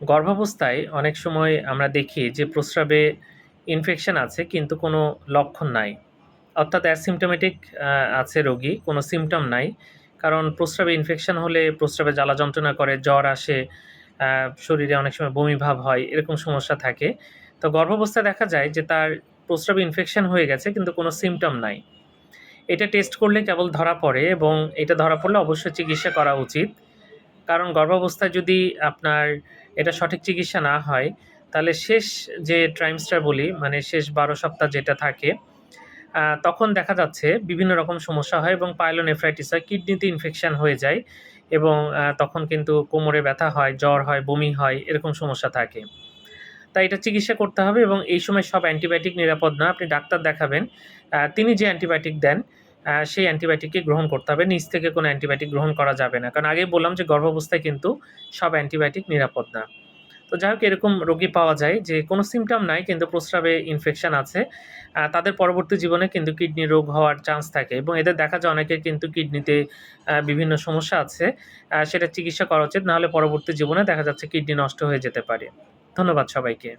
গর্ভাবস্থায় অনেক সময় আমরা দেখি যে প্রস্রাবে ইনফেকশন আছে, কিন্তু কোনো লক্ষণ নাই। অর্থাৎ অ্যাসিমটোমেটিক আছে রোগী, কোনো সিমটম নাই। কারণ প্রস্রাবে ইনফেকশন হলে প্রস্রাবে জ্বালা যন্ত্রণা করে, জ্বর আসে শরীরে অনেক সময় বমি ভাব হয়, এরকম সমস্যা থাকে। তো গর্ভাবস্থায় দেখা যায় যে তার প্রস্রাবে ইনফেকশন হয়ে গেছে, কিন্তু কোনো সিমটম নাই। এটা টেস্ট করলে কেবল ধরা পড়ে এবং এটা ধরা পড়লে অবশ্যই চিকিৎসা করা উচিত। কারণ গর্ভাবস্থায় যদি আপনার এটা সঠিক চিকিৎসা না হয়, তাহলে শেষ যে ট্রাইমস্টার বলি মানে শেষ বারো সপ্তাহ যেটা থাকে তখন দেখা যাচ্ছে বিভিন্ন রকম সমস্যা হয় এবং পাইলোনেফ্রাইটিস হয়, কিডনিতে ইনফেকশন হয়ে যায় এবং তখন কিন্তু কোমরে ব্যথা হয়, জ্বর হয়, বমি হয়, এরকম সমস্যা থাকে। তাই এটা চিকিৎসা করতে হবে এবং এই সময় সব অ্যান্টিবায়োটিক নিরাপদ না। আপনি ডাক্তার দেখাবেন তিনি যে অ্যান্টিবায়োটিক দেন সেই অ্যান্টিবায়োটিককে গ্রহণ করতে হবে। নিজ থেকে কোনো অ্যান্টিবায়োটিক গ্রহণ করা যাবে না। কারণ আগেই বললাম যে গর্ভাবস্থায় কিন্তু সব অ্যান্টিবায়োটিক নিরাপদ না। তো যাই হোক, এরকম রোগী পাওয়া যায় যে কোনো সিমটম নাই, কিন্তু প্রস্রাবে ইনফেকশন আছে। তাদের পরবর্তী জীবনে কিন্তু কিডনি রোগ হওয়ার চান্স থাকে এবং এদের দেখা যায় অনেকের কিন্তু কিডনিতে বিভিন্ন সমস্যা আছে। সেটা চিকিৎসা করা উচিত, নাহলে পরবর্তী জীবনে দেখা যাচ্ছে কিডনি নষ্ট হয়ে যেতে পারে। ধন্যবাদ সবাইকে।